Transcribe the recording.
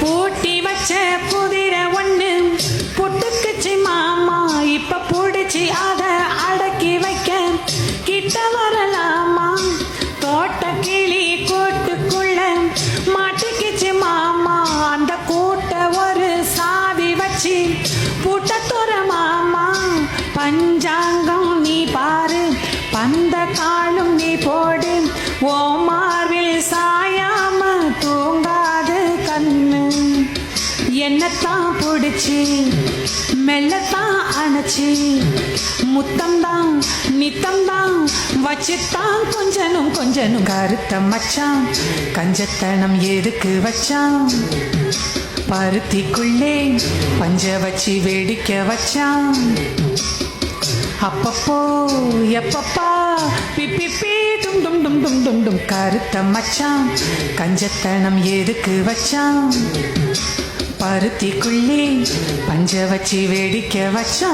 பூட்டி வச்ச புதிர ஒண்ணு புட்டுக்குச்சு மாமா இப்ப பிடிச்சி அத அடக்கி வைக்க. கிட்ட வரலாமா? தோட்ட கிளி கூட்டுக்குள்ள மாட்டிக்கிச்சு மாமா. அந்த கூட்ட ஒரு சாவி வச்சு பூட்ட துற மாமா. பஞ்சா என்னத்தான் பிடிச்சி மெல்லத்தான் அணைச்சி முத்தம்தான் நித்தம்தான் வச்சுத்தான் கொஞ்சனும் கொஞ்சனும். கருத்த மச்சான் கஞ்சத்தனம் எதுக்கு வச்சான்? பருத்திக்குள்ளே பஞ்ச வச்சு வேடிக்க வச்சான். அப்பப்போ எப்பப்பா பிப்பி டும் டும் டும் டும் டும் டும். கருத்த மச்சான் கஞ்சத்தனம் எதுக்கு வச்சான்? பருத்திக்குள்ளே பஞ்ச வச்சு வேடிக்கை வச்சா.